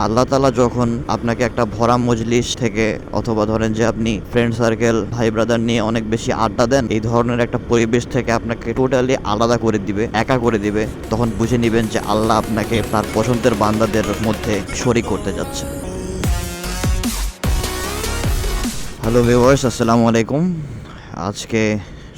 আল্লাহ তালা যখন আপনাকে একটা ভরা মজলিস থেকে অথবা ধরেন যে আপনি ফ্রেন্ড সার্কেল ভাই ব্রাদার নিয়ে অনেক বেশি আড্ডা দেন, এই ধরনের একটা পরিবেশ থেকে আপনাকে টোটালি আলাদা করে দিবে, একা করে দিবে। তখন বুঝে নেবেন যে আল্লাহ আপনাকে তার পছন্দের বান্দাদের মধ্যে শরিক করতে যাচ্ছে। হ্যালো ভিউয়ার্স আসসালামু আলাইকুম। আজকে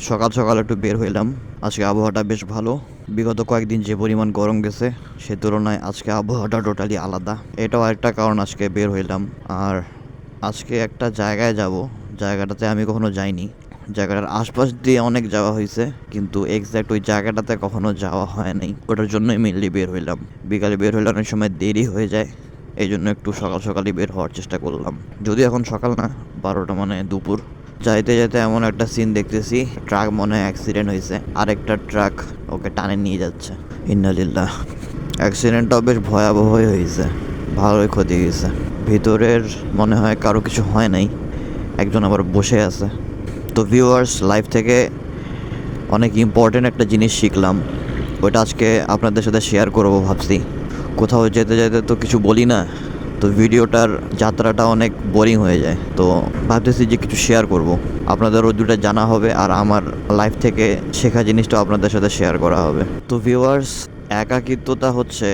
সকাল সকাল একটু বের হইলাম। আজকে আবহাওয়াটা বেশ ভালো। বিগত কয়েকদিন যে পরিমাণ গরম গেছে, সে তুলনায় আজকে আবহাওয়াটা টোটালি আলাদা। এটাও একটা কারণ আজকে বের হইলাম। আর আজকে একটা জায়গায় যাব, জায়গাটাতে আমি কখনো যাইনি। জায়গাটার আশপাশ দিয়ে অনেক যাওয়া হয়েছে কিন্তু এক্স্যাক্ট ওই জায়গাটাতে কখনো যাওয়া হয় নাই। ওটার জন্যই মেনলি বের হইলাম। বিকালে বের হইলে অনেক সময় দেরি হয়ে যায় এই জন্য একটু সকাল সকালই বের হওয়ার চেষ্টা করলাম। যদি এখন সকাল না, বারোটা মানে দুপুর। যাইতে যাইতে এমন একটা সিন দেখতেছি ট্রাক মনে হয় অ্যাক্সিডেন্ট হয়েছে আরেকটা ট্রাক ওকে টানে নিয়ে যাচ্ছে। ইন্নালিল্লাহ। অ্যাক্সিডেন্টটাও বেশ ভয়াবহই হয়েছে ভালোই ক্ষতি হয়েছে ভিতরের মনে হয় কারও কিছু হয় নাই। একজন আবার বসে আছে। তো ভিউয়ার্স লাইফ থেকে অনেক ইম্পর্টেন্ট একটা জিনিস শিখলাম। ওইটা আজকে আপনাদের সাথে শেয়ার করব ভাবছি। কোথাও যেতে যেতে তো কিছু বলি না। তো ভিডিওটার যাত্রাটা অনেক বোরিং হয়ে যায়। তো ভাবতেছি যে কিছু শেয়ার করব। আপনাদেরও দুটা জানা হবে আর আমার লাইফ থেকে শেখা জিনিসটা আপনাদের সাথে শেয়ার করা হবে। তো ভিউয়ার্স একাকিত্বতা হচ্ছে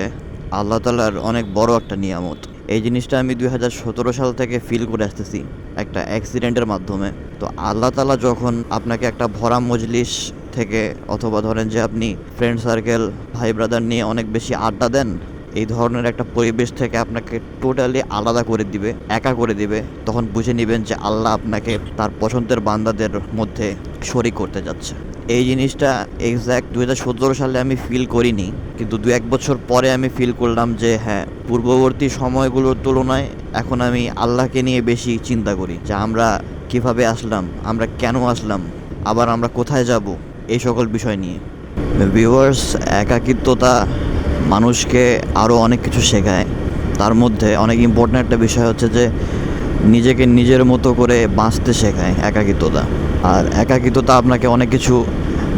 আল্লাহ তালার অনেক বড় একটা নিয়ামত। এই জিনিসটা আমি দুই হাজার সতেরো সাল থেকে ফিল করে আসতেছি একটা অ্যাক্সিডেন্টের মাধ্যমে। তো আল্লাহ তালা যখন আপনাকে একটা ভরা মজলিস থেকে অথবা ধরেন যে আপনি ফ্রেন্ড সার্কেল ভাই ব্রাদার নিয়ে অনেক বেশি আড্ডা দেন এই ধরনের একটা পরিবেশ থেকে আপনাকে টোটালি আলাদা করে দিবে, একা করে দিবে। তখন বুঝে নেবেন যে আল্লাহ আপনাকে তার পছন্দের বান্দাদের মধ্যে শরিক করতে যাচ্ছে। এই জিনিসটা এক্স্যাক্ট দু হাজার সতেরো সালে আমি ফিল করিনি, কিন্তু দু এক বছর পরে আমি ফিল করলাম যে হ্যাঁ পূর্ববর্তী সময়গুলোর তুলনায় এখন আমি আল্লাহকে নিয়ে বেশি চিন্তা করি, যে আমরা কীভাবে আসলাম, আমরা কেন আসলাম, আবার আমরা কোথায় যাব, এই সকল বিষয় নিয়ে। ভিউয়ার্স একাকিত্বতা মানুষকে আরও অনেক কিছু শেখায়। তার মধ্যে অনেক ইম্পর্ট্যান্ট একটা বিষয় হচ্ছে যে, নিজেকে নিজের মতো করে বাঁচতে শেখায় একাকিত্বতা। আর একাকিত্বতা আপনাকে অনেক কিছু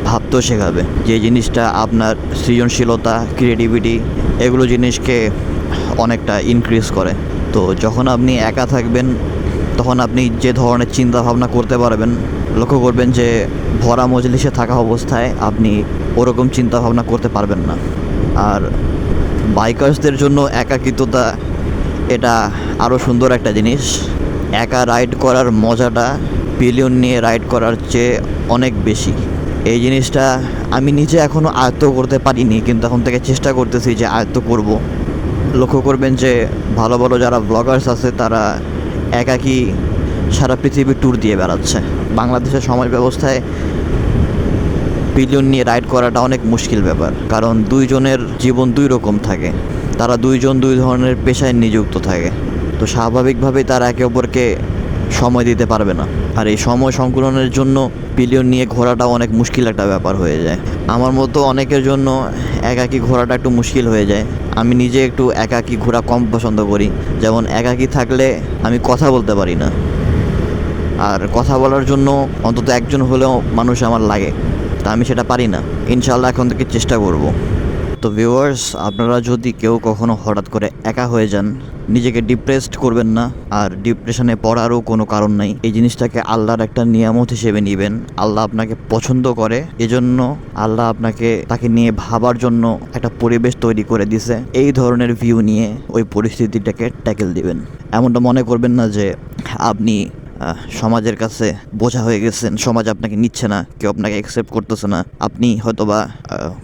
ভাবতেও শেখাবে। যে জিনিসটা আপনার সৃজনশীলতা ক্রিয়েটিভিটি এগুলো জিনিসকে অনেকটা ইনক্রিজ করে। তো যখন আপনি একা থাকবেন, তখন আপনি যে ধরনের চিন্তা ভাবনা করতে পারবেন, লক্ষ্য করবেন যে ভরা মজলিসে থাকা অবস্থায় আপনি ওরকম চিন্তা ভাবনা করতে পারবেন না। আর বাইকার্সদের জন্য একাকিত্বতা, এটা আরও সুন্দর একটা জিনিস। একা রাইড করার মজাটা পিলিয়ন নিয়ে রাইড করার চেয়ে অনেক বেশি। এই জিনিসটা আমি নিজে এখনও আয়ত্ত করতে পারিনি, কিন্তু এখন থেকে চেষ্টা করতেছি যে আয়ত্ত করব। লক্ষ্য করবেন যে ভালো ভালো যারা ব্লগার্স আছে, তারা একাকি সারা পৃথিবী ট্যুর দিয়ে বেড়াচ্ছে। বাংলাদেশের সমাজ ব্যবস্থায় বিলিয়ন নিয়ে রাইড করাটা অনেক মুশকিল ব্যাপার। কারণ দুইজনের জীবন দুই রকম থাকে। তারা দুইজন দুই ধরনের পেশায় নিযুক্ত থাকে। তো স্বাভাবিকভাবেই তারা একে অপরকে সময় দিতে পারবে না। আর এই সময় সংকুলনের জন্য বিলিয়ন নিয়ে ঘোরাটা অনেক মুশকিল একটা ব্যাপার হয়ে যায়। আমার মতো অনেকের জন্য একাকি ঘোরাটা একটু মুশকিল হয়ে যায়। আমি নিজে একটু একাকি ঘোরা কম পছন্দ করি। যেমন একাকি থাকলে আমি কথা বলতে পারি না। আর কথা বলার জন্য অন্তত একজন হলেও মানুষ আমার লাগে। তা আমি সেটা পারি না। ইনশাল্লাহ এখন থেকে চেষ্টা করব। তো ভিউয়ার্স আপনারা যদি কেউ কখনো হঠাৎ করে একা হয়ে যান, নিজেকে ডিপ্রেসড করবেন না আর ডিপ্রেশনে পড়ারও কোনো কারণ নাই। এই জিনিসটাকে আল্লাহর একটা নিয়ামত হিসেবে নেবেন। আল্লাহ আপনাকে পছন্দ করে, এজন্য আল্লাহ আপনাকে তাকে নিয়ে ভাবার জন্য একটা পরিবেশ তৈরি করে দিছে। এই ধরনের ভিউ নিয়ে ওই পরিস্থিতিটাকে ট্যাকেল দিবেন। এমনটা মনে করবেন না যে আপনি সমাজের কাছে বোঝা হয়ে গেছেন, সমাজ আপনাকে নিচ্ছে না, কেউ আপনাকে অ্যাকসেপ্ট করতেছে না, আপনি হয়তোবা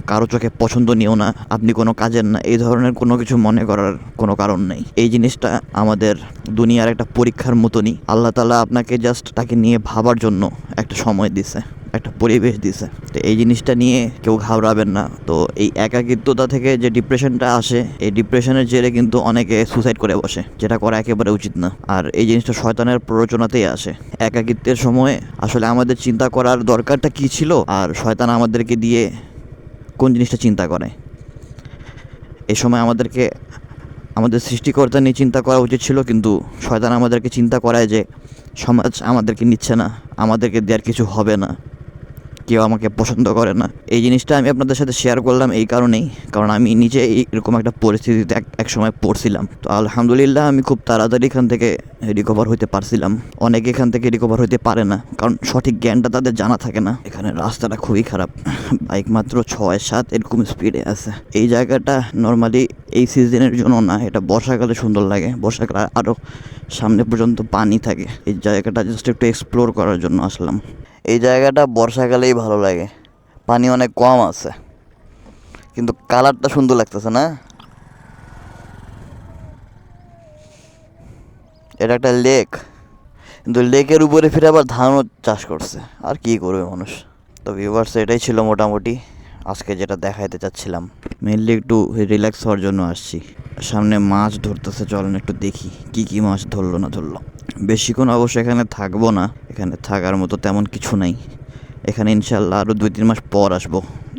কারও চোখে পছন্দ পছন্দনীয় না, আপনি কোনো কাজের না, এই ধরনের কোনো কিছু মনে করার কোনো কারণ নেই। এই জিনিসটা আমাদের দুনিয়ার একটা পরীক্ষার মতনই, আল্লাহ তালা আপনাকে জাস্ট তাকে নিয়ে ভাবার জন্য একটা সময় দিছে। একটা পরিবেশ দিছে। তো এই জিনিসটা নিয়ে কেউ ঘাবড়াবেন না। তো এই একাকিত্বতা থেকে যে ডিপ্রেশনটা আসে, এই ডিপ্রেশনের জেরে কিন্তু অনেকে সুসাইড করে বসে, যেটা করা একেবারে উচিত না। আর এই জিনিসটা শয়তানের প্ররোচনাতেই আসে। একাকিত্বের সময় আসলে আমাদের চিন্তা করার দরকারটা কি ছিল? আর শয়তান আমাদেরকে দিয়ে কোন জিনিসটা চিন্তা করে? এই সময় আমাদেরকে, আমাদের সৃষ্টিকর্তা নিয়ে চিন্তা করা উচিত ছিল, কিন্তু শয়তান আমাদেরকে চিন্তা করায় যে সমাজ আমাদেরকে নিচ্ছে না, আমাদেরকে দেওয়ার কিছু হবে না। কেউ আমাকে পছন্দ করে না। এই জিনিসটা আমি আপনাদের সাথে শেয়ার করলাম এই কারণেই। কারণ আমি নিজে এরকম একটা পরিস্থিতিতে এক সময় পড়ছিলাম। তো আলহামদুলিল্লাহ আমি খুব তাড়াতাড়ি এখান থেকে রিকভার হইতে পারছিলাম। অনেকে এখান থেকে রিকভার হইতে পারে না। কারণ সঠিক জ্ঞানটা তাদের জানা থাকে না। এখানে রাস্তাটা খুবই খারাপ। বাইক মাত্র ছয়, সাত এরকম স্পিডে আছে। এই জায়গাটা নর্মালি এই সিজনের জন্য না। এটা বর্ষাকালে সুন্দর লাগে। বর্ষাকালে আরও সামনে পর্যন্ত পানি থাকে। এই জায়গাটা জাস্ট একটু এক্সপ্লোর করার জন্য আসলাম। এই জায়গাটা বর্ষাকালেই ভালো লাগে। পানি অনেক কম আছে। কিন্তু কালারটা সুন্দর লাগতেছে না? এটা একটা লেক। কিন্তু লেকের উপরে ফিরে আবার ধানও চাষ করছে। আর কি করবে মানুষ? তো ভিউভার্স এটাই ছিল মোটামুটি। আজকে যেটা দেখাইতে চাচ্ছিলাম মেনলি একটু রিল্যাক্স হওয়ার জন্য আসছি। সামনে মাছ ধরতেছে, চলেন একটু দেখি কি কি মাছ ধরলো না ধরলো। বেশিক্ষণ অবশ্য এখানে থাকব না, এখানে থাকার মতো তেমন কিছু নাই। এখানে ইনশাল্লাহ আরও দুই তিন মাস পর আসব,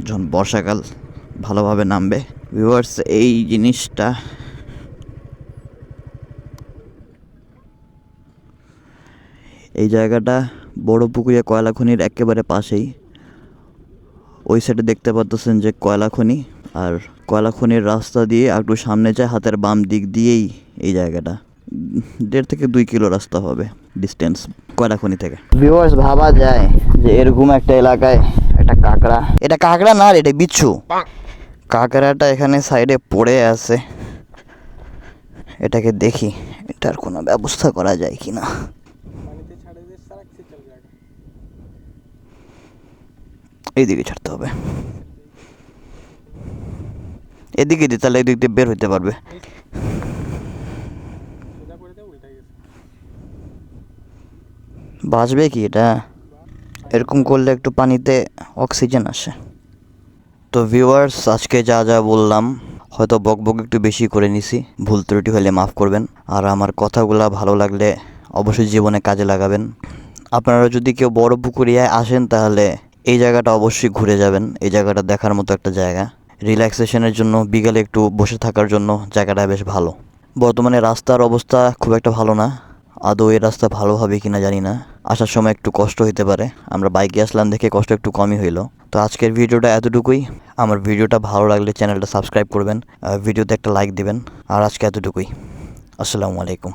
যখন বর্ষাকাল ভালোভাবে নামবে। ভিউয়ার্স এই জিনিসটা এই জায়গাটা বড় পুকুরিয়া কয়লা খনির একেবারে পাশেই। ওই সাইডে দেখতে পাচ্ছেন যে কয়লা খনি আর কয়লা খনির রাস্তা দিয়ে একটু সামনে যায় হাতের বাম দিক দিয়েই এই জায়গাটা। দেড় থেকে দুই কিলো রাস্তা হবে ডিস্টেন্স কয়লা খনি থেকে। ভিউয়ার্স ভাবা যায় যে এরকম একটা এলাকায় একটা কাঁকড়া। এটা কাঁকড়া না রে, এটা বিচ্ছু। কাঁকড়াটা এখানে সাইডে পড়ে আছে। এটাকে দেখি এটার কোনো ব্যবস্থা করা যায় কি না এইদিকে ছাড়তে হবে। এদিকে দি, তাহলে এদিক দিয়ে বের হইতে পারবে। বাঁচবে কি এটা? এরকম করলে একটু পানিতে অক্সিজেন আসে। তো ভিউয়ার্স আজকে যা যা বললাম, হয়তো বকবক একটু বেশি করে নিছি। ভুল ত্রুটি হলে মাফ করবেন। আর আমার কথাগুলো ভালো লাগলে অবশ্যই জীবনে কাজে লাগাবেন। আপনারা যদি কেউ বড় পুকুরিয়ায় আসেন তাহলে এই জায়গাটা অবশ্যই ঘুরে যাবেন। এই জায়গাটা দেখার মতো একটা জায়গা। রিল্যাক্সেশনের জন্য বিকালে একটু বসে থাকার জন্য জায়গাটা বেশ ভালো। বর্তমানে রাস্তার অবস্থা খুব একটা ভালো না। আদৌ এই রাস্তা ভালো হবে কিনা জানি না। আসার সময় একটু কষ্ট হতে পারে। আমরা বাইকে আসলাম দেখে কষ্ট একটু কমই হইল। তো আজকের ভিডিওটা এতটুকুই। আমার ভিডিওটা ভালো লাগলে চ্যানেলটা সাবস্ক্রাইব করবেন। ভিডিওতে একটা লাইক দিবেন। আর আজকে এতটুকুই। আসসালামু আলাইকুম।